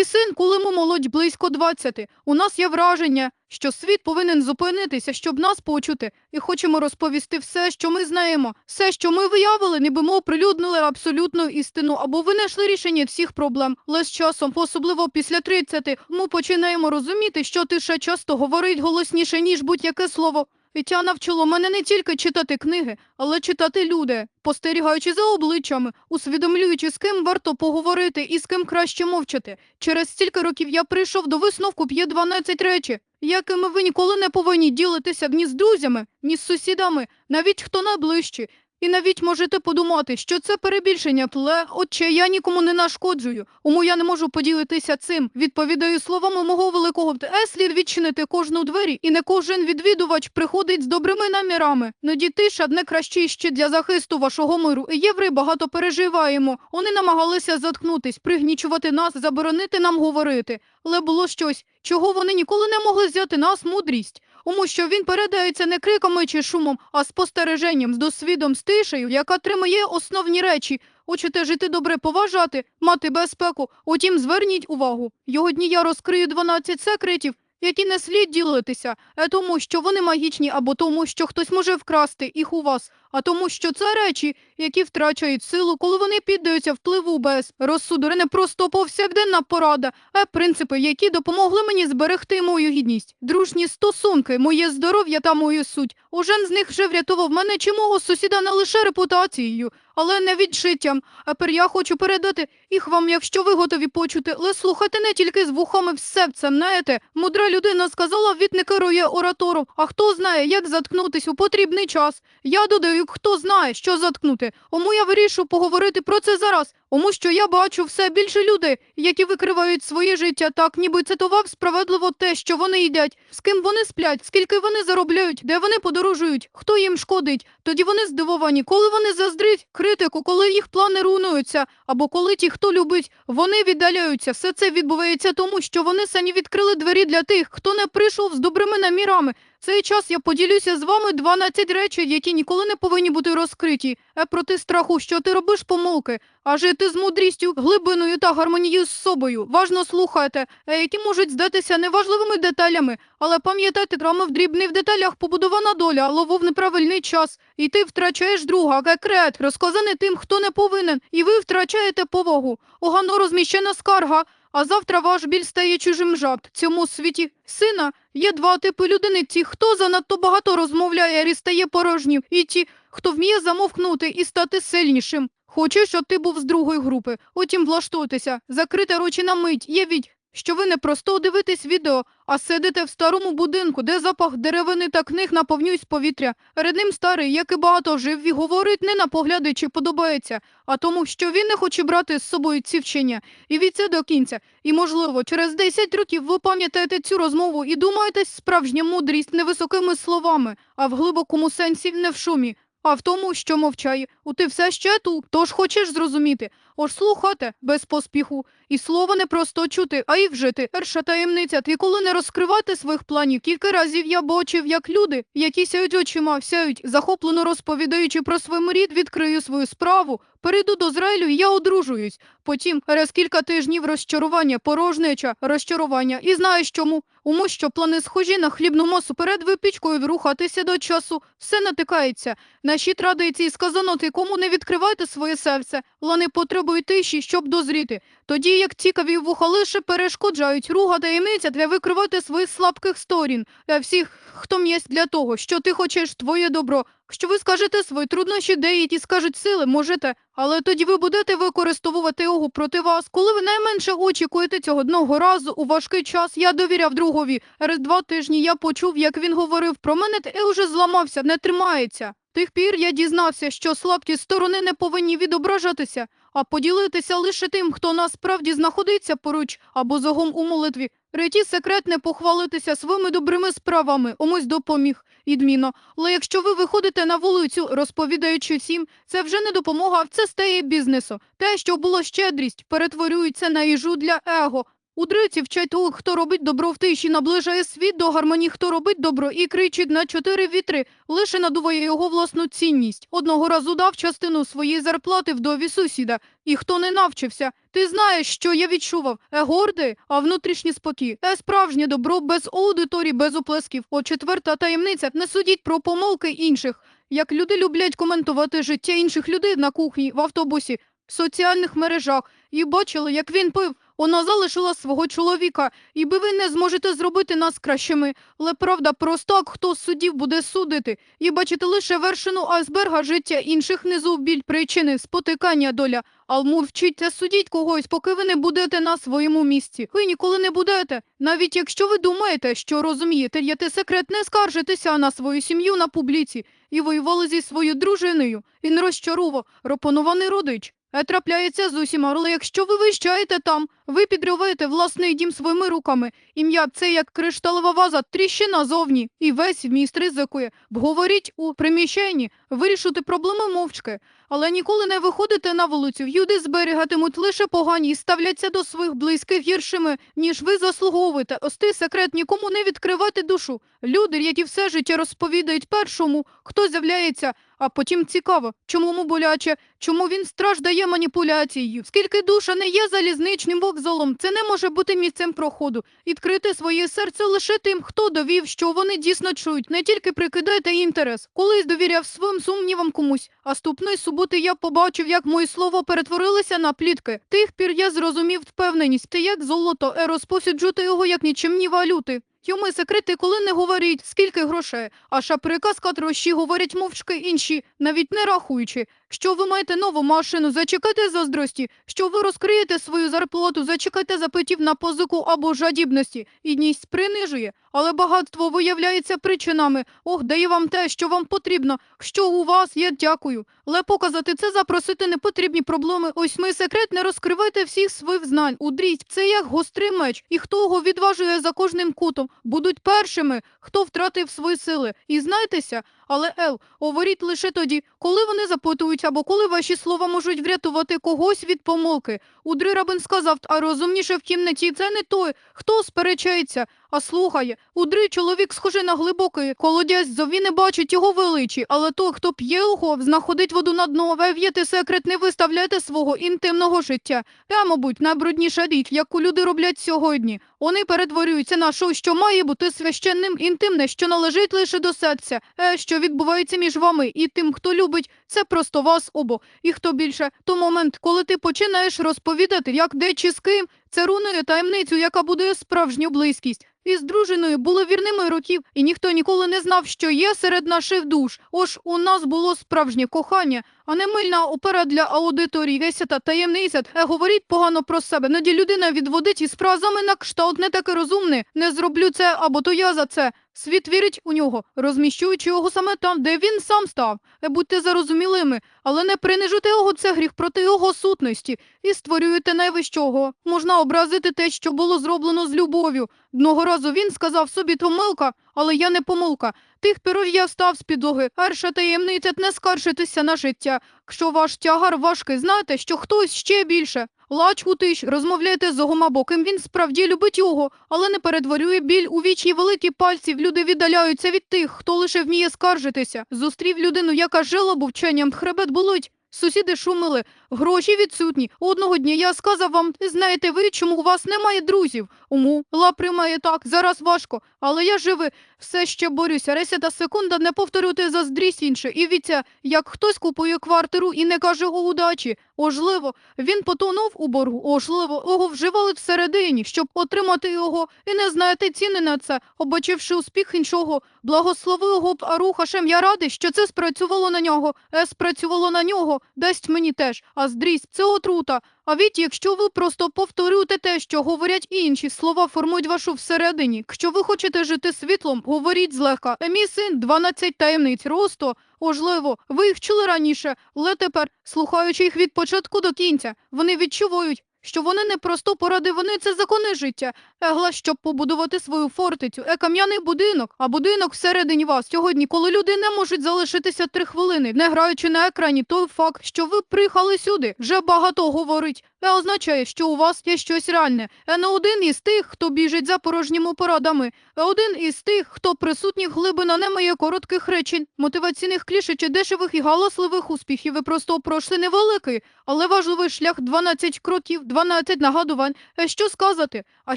і син, коли ми молодь близько 20. У нас є враження, що світ повинен зупинитися, щоб нас почути, і хочемо розповісти все, що ми знаємо, все, що ми виявили, ніби ми оприлюднили абсолютну істину або винайшли рішення всіх проблем. Але з часом, особливо після 30, ми починаємо розуміти, що тиша часто говорить голосніше, ніж будь-яке слово. Віття навчило мене не тільки читати книги, але читати люди, спостерігаючи за обличчями, усвідомлюючи, з ким варто поговорити і з ким краще мовчати. Через стільки років я прийшов до висновку п'є 12 речі, якими ви ніколи не повинні ділитися ні з друзями, ні з сусідами, навіть хто найближчі. І навіть можете подумати, що це перебільшення тле, отче, я нікому не нашкоджую, тому я не можу поділитися цим. Відповідаю словами мого великого «Е, слід відчинити кожну двері, і не кожен відвідувач приходить з добрими намірами. Ноді тиша не кращий ще для захисту вашого миру. І євреї багато переживаємо. Вони намагалися заткнутись, пригнічувати нас, заборонити нам говорити. Але було щось, чого вони ніколи не могли взяти нас мудрість. Тому що він передається не криками чи шумом, а спостереженням, з досвідом, з тишею, яка тримає основні речі. Хочете жити добре, поважати, мати безпеку. Утім, зверніть увагу. Його дні я розкрию 12 секретів, які не слід ділитися, е тому, що вони магічні, або тому, що хтось може вкрасти їх у вас, а тому, що це речі, які втрачають силу, коли вони піддаються впливу без розсуду, не просто повсякденна порада, а принципи, які допомогли мені зберегти мою гідність, дружні стосунки, моє здоров'я та мою суть. Ожен з них вже врятував мене чи мого сусіда не лише репутацією, але не відшиттям. А тепер я хочу передати їх вам, якщо ви готові почути, але слухайте не тільки з вухами в серцем, знаєте. Мудра людина сказала, від не керує оратором, а хто знає, як заткнутись у потрібний час. Я додаю, хто знає, що заткнути. Тому я вирішую поговорити про це зараз, тому що я бачу все більше людей, які викривають своє життя так, ніби цитував справедливо те, що вони їдять, з ким вони сплять, скільки вони заробляють, де вони подорожують, хто їм шкодить. Тоді вони здивовані, коли вони заздрять критику, коли їх плани руйнуються, або коли ті, хто любить, вони віддаляються. Все це відбувається тому, що вони самі відкрили двері для тих, хто не прийшов з добрими намірами. Цей час я поділюся з вами 12 речей, які ніколи не повинні бути розкриті. Е проти страху, що ти робиш помилки, а жити з мудрістю, глибиною та гармонією з собою. Важно слухайте, е, які можуть здатися неважливими деталями, але пам'ятайте, драма в дрібних деталях побудована доля, ловов неправильний час, і ти втрачаєш друга, кекрет, розказаний тим, хто не повинен, і ви втрачаєте повагу. Огано розміщена скарга. А завтра ваш біль стає чужим жарт. Цьому світі сина є два типи людини: ті, хто занадто багато розмовляє і стає порожнім, і ті, хто вміє замовкнути і стати сильнішим. Хочу, щоб ти був з другої групи. Утім, влаштуйтеся, закрите ручі на мить, явіть, що ви не просто дивитесь відео, а сидите в старому будинку, де запах деревини та книг наповнюють повітря. Перед ним старий, як і багато жив, і говорить не на погляди, чи подобається, а тому, що він не хоче брати з собою ці вчення. І від це до кінця. І, можливо, через 10 років ви пам'ятаєте цю розмову і думаєте, справжня мудрість не високими словами, а в глибокому сенсі не в шумі. А в тому, що мовчає, у ти все ще тут, тож хочеш зрозуміти. Ож слухати без поспіху. І слово не просто чути, а й вжити. Перша таємниця, ти коли не розкривати своїх планів. Кілька разів я бачив, як люди, які сяють очима, сяють, захоплено розповідаючи про свій рід, відкрию свою справу. Перейду до Зраїлю, і я одружуюсь. Потім раз кілька тижнів розчарування, порожнеча, розчарування. І знаєш чому? Тому що плани схожі на хлібну масу перед випічкою рухатися до часу. Все натикається. Наші традиції сказано, ти кому не відкривайте своє серце. Лани потребують тиші, щоб дозріти. Тоді як цікаві вуха лише перешкоджають руга таємниця для викривати своїх слабких сторін. Для всіх, хто м'єсть для того, що ти хочеш твоє добро. Якщо ви скажете свої труднощі, деякі скажуть сили, можете, але тоді ви будете використовувати його проти вас. Коли ви найменше очікуєте цього одного разу у важкий час, я довіряв другові. Через два тижні я почув, як він говорив про мене, і вже зламався, не тримається. Тих пір я дізнався, що слабкі сторони не повинні відображатися, а поділитися лише тим, хто насправді знаходиться поруч або загом у молитві. Третій секрет не похвалитися своїми добрими справами, комусь допоміг, відмінно. Але якщо ви виходите на вулицю, розповідаючи всім, це вже не допомога, це стає бізнесу. Те, що було щедрість, перетворюється на їжу для его. Удриці вчать того, хто робить добро в тиші, наближає світ до гармонії, хто робить добро і кричить на чотири вітри, лише надуває його власну цінність. Одного разу дав частину своєї зарплати вдові сусіда, і хто не навчився. Ти знаєш, що я відчував? Е гордий, а внутрішній спокій. Е справжнє добро без аудиторій, без оплесків. О четверта таємниця. Не судіть про помилки інших. Як люди люблять коментувати життя інших людей на кухні, в автобусі, в соціальних мережах, і бачили, як він пив. Вона залишила свого чоловіка, і би ви не зможете зробити нас кращими. Але правда, простак, хто з судів буде судити, і бачите лише вершину айсберга життя інших внизу біль причини, спотикання доля. Алму вчіться судіть когось, поки ви не будете на своєму місці. Ви ніколи не будете. Навіть якщо ви думаєте, що розумієте, єте секрет, не скаржитеся на свою сім'ю на публіці і воювали зі своєю дружиною. Він розчарував, ропонований родич. Е, трапляється з усіма, але якщо ви вищаєте там, ви підриваєте власний дім своїми руками. Ім'я це як кришталева ваза, тріщина зовні, і весь міст ризикує. Говоріть у приміщенні, вирішити проблеми мовчки, але ніколи не виходите на вулицю. Люди зберігатимуть лише погані і ставляться до своїх близьких гіршими, ніж ви заслуговуєте. Остий секрет нікому не відкривати душу. Люди, які все життя розповідають першому, хто з'являється, а потім цікаво, чому йому боляче, чому він страждає маніпуляцією. Скільки душа не є залізничним вокзалом, це не може бути місцем проходу. Відкрити своє серце лише тим, хто довів, що вони дійсно чують. Не тільки прикидайте інтерес. Колись довіряв своїм сумнівам комусь. А ступної суботи я побачив, як мої слова перетворилися на плітки. Тих пір я зрозумів впевненість. Ти як золото, е розповсюджувати його як нічимні валюти. Йому секрети, коли не говорять, скільки грошей, а шаприка з катрощі говорять мовчки інші, навіть не рахуючи. Що ви маєте нову машину, зачекайте заздрості, що ви розкриєте свою зарплату, зачекайте запитів на позику або жадібності. Ідність принижує, але багатство виявляється причинами. Ох, дає вам те, що вам потрібно, що у вас є, дякую. Але показати це, запросити непотрібні проблеми. Ось ми секрет, не розкривайте всіх своїх знань. Удріть, це як гострий меч, і хто його відважує за кожним кутом, будуть першими, хто втратив свої сили. І знайтеся, але Ел, говоріть лише тоді, коли вони запитують або коли ваші слова можуть врятувати когось від помилки. Удри рабин сказав, а розумніше в кімнаті це не той, хто сперечається, а слухає. Удри чоловік схожий на глибокий колодязь, зові не бачить його величі, але той, хто п'є його, знаходить воду на дно, вев'єте секрет, не виставляйте свого інтимного життя. Та, мабуть, найбрудніша річ, яку люди роблять сьогодні. Вони перетворюються на щось, що має бути священним, інтимне, що належить лише до серця, е, що відбувається між вами і тим, хто любить, це просто вас обо. І хто більше, то момент, коли ти починаєш розповідати, як де чи з ким, це руйнує таємницю, яка будує справжню близькість. І з дружиною були вірними років, і ніхто ніколи не знав, що є серед наших душ. Ож у нас було справжнє кохання, а не мильна опера для аудиторії. Веся та таємниця. Е, говоріть погано про себе. Наді людина відводить із фразами на кшталт не таке розумне. Не зроблю це або то я за це. Світ вірить у нього, розміщуючи його саме там, де він сам став. Е, будьте зарозумілими, але не принижуйте його це гріх проти його сутності і створюєте найвищого. Можна образити те, що було зроблено з любов'ю. Одного разу він сказав собі помилка, але я не помилка. Тих піров я встав з підлоги. Перша таємниця не скаржитися на життя. Якщо ваш тягар важкий, знайте, що хтось ще більше. Лач у тиш, розмовляйте з огомабоким, він справді любить його, але не перетворює біль у вічі великі пальців. Люди віддаляються від тих, хто лише вміє скаржитися. Зустрів людину, яка жила бувченням, хребет болить. Сусіди шумили, гроші відсутні. Одного дня я сказав вам, знаєте ви, чому у вас немає друзів? Уму, ла приймає так, зараз важко, але я живий, все ще борюся. Ресята секунда не повторюйте заздрість інше. І віця, як хтось купує квартиру і не каже його удачі. Ожливо, він потонув у боргу, ожливо, його вживали всередині, щоб отримати його, і не знаєте ціни на це, обачивши успіх іншого. Благослови його Арухашем, я радий, що це спрацювало на нього, е, спрацювало на нього, дасть мені теж, а здрість, це отрута. А від, якщо ви просто повторюєте те, що говорять інші, слова формують вашу всередині. Якщо ви хочете жити світлом, говоріть злегка. Мій син 12 таємниць росту. Можливо, ви їх чули раніше, але тепер, слухаючи їх від початку до кінця, вони відчувають, що вони не просто поради, вони це закони життя. Егла, щоб побудувати свою фортецю, е кам'яний будинок, а будинок всередині вас. Сьогодні, коли люди не можуть залишитися три хвилини, не граючи на екрані, той факт, що ви приїхали сюди, вже багато говорить. Е означає, що у вас є щось реальне. Е не один із тих, хто біжить за порожніми порадами, а один із тих, хто присутніх глибина не має коротких речень, мотиваційних кліше чи дешевих і галасливих успіхів. Ви просто пройшли невеликий, але важливий шлях 12 кроків, 12 нагадувань. Е, що сказати, а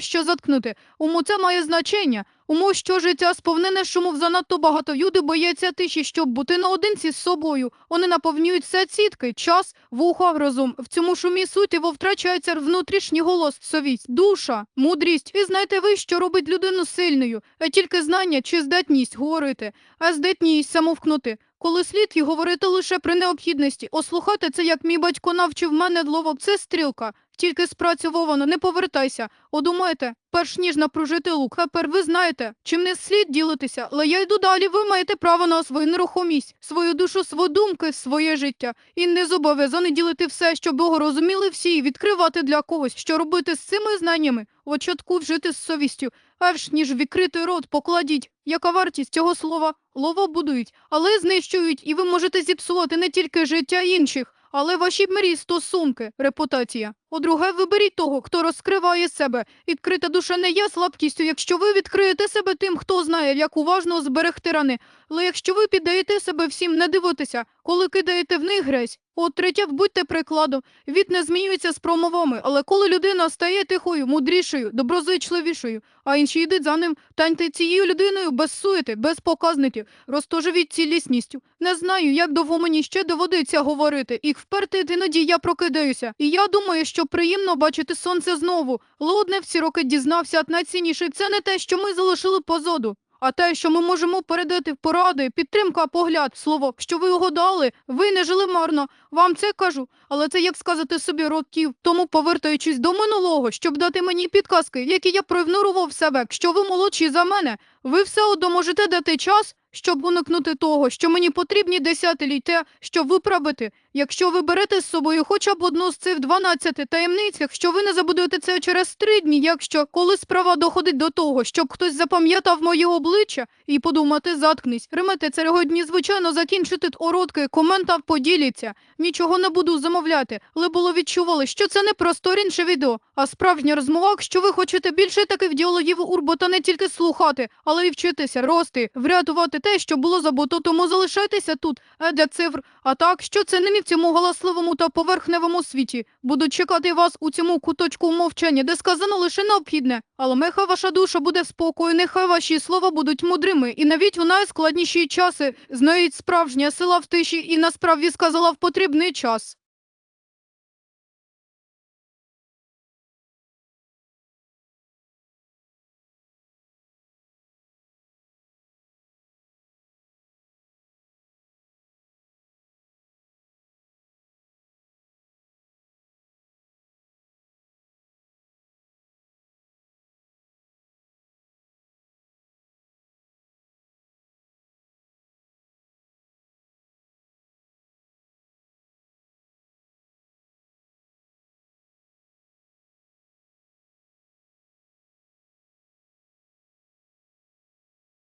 що заткнути? Уму це має значення. Уму, що життя сповнене шуму занадто багато. Люди бояться тиші, щоб бути наодинці з собою. Вони наповнюють все цітки, час, вухо, розум. В цьому шумі суттєво втрачається внутрішній голос, совість, душа, мудрість. І знаєте ви, що робить людину сильною? Е, Тільки знання чи здатність говорити, а здатність самовкнути. Коли слід і говорити лише при необхідності, ослухати це, як мій батько навчив мене длово, це стрілка. Тільки спрацьовано, не повертайся. Одумайте, перш ніж напружити лук. Тепер ви знаєте, чим не слід ділитися, але я йду далі. Ви маєте право на свою нерухомість, свою душу, свої думки, своє життя. І не зобов'язані ділити все, щоб його розуміли всі, і відкривати для когось, що робити з цими знаннями. Очатку вжити з совістю. Перш ніж відкрити рот, покладіть. Яка вартість цього слова? Лово будують, але знищують, і ви можете зіпсувати не тільки життя інших, але ваші мрії, стосунки, репутація. По-друге, виберіть того, хто розкриває себе. Відкрита душа не є слабкістю, якщо ви відкриєте себе тим, хто знає, як уважно зберегти рани. Але якщо ви піддаєте себе всім, не дивитися, коли кидаєте в них грязь. От третє, будьте прикладом. Від не змінюється з промовами, але коли людина стає тихою, мудрішою, доброзичливішою, а інші йдуть за ним, таньте цією людиною без суєти, без показників, розтоживіть цілісністю. Не знаю, як довго мені ще доводиться говорити, і вперти іноді я прокидаюся. І я думаю, що приємно бачити сонце знову. Але одне в ці роки дізнався, найцінніше це не те, що ми залишили позаду. А те, що ми можемо передати поради, підтримка, погляд, слово, що ви його дали, ви не жили марно. Вам це кажу, але це як сказати собі років. Тому, повертаючись до минулого, щоб дати мені підказки, які я проігнорував себе, якщо ви молодші за мене, ви все одно можете дати час, щоб уникнути того, що мені потрібні десятиліття, щоб виправити. Якщо ви берете з собою хоча б одну з цих 12 таємниць, якщо ви не забудуєте це через три дні, якщо коли справа доходить до того, щоб хтось запам'ятав моє обличчя і подумати, заткнись. Ремете цього дні, звичайно, закінчити ородки, коментар поділіться. Нічого не буду замовляти, але було відчували, що це не просто інше відео, а справжня розмова, якщо ви хочете більше таких діалогів урбота не тільки слухати, але й вчитися, рости, врятувати те, що було забуто, тому залишайтеся тут, е, для цифр. А так, що це не мій в цьому галасливому та поверхневому світі. Буду чекати вас у цьому куточку мовчання, де сказано лише необхідне. Але нехай ваша душа буде спокою, нехай ваші слова будуть мудрими. І навіть у найскладніші часи знають справжня сила в тиші і насправді сказала в потрібний час.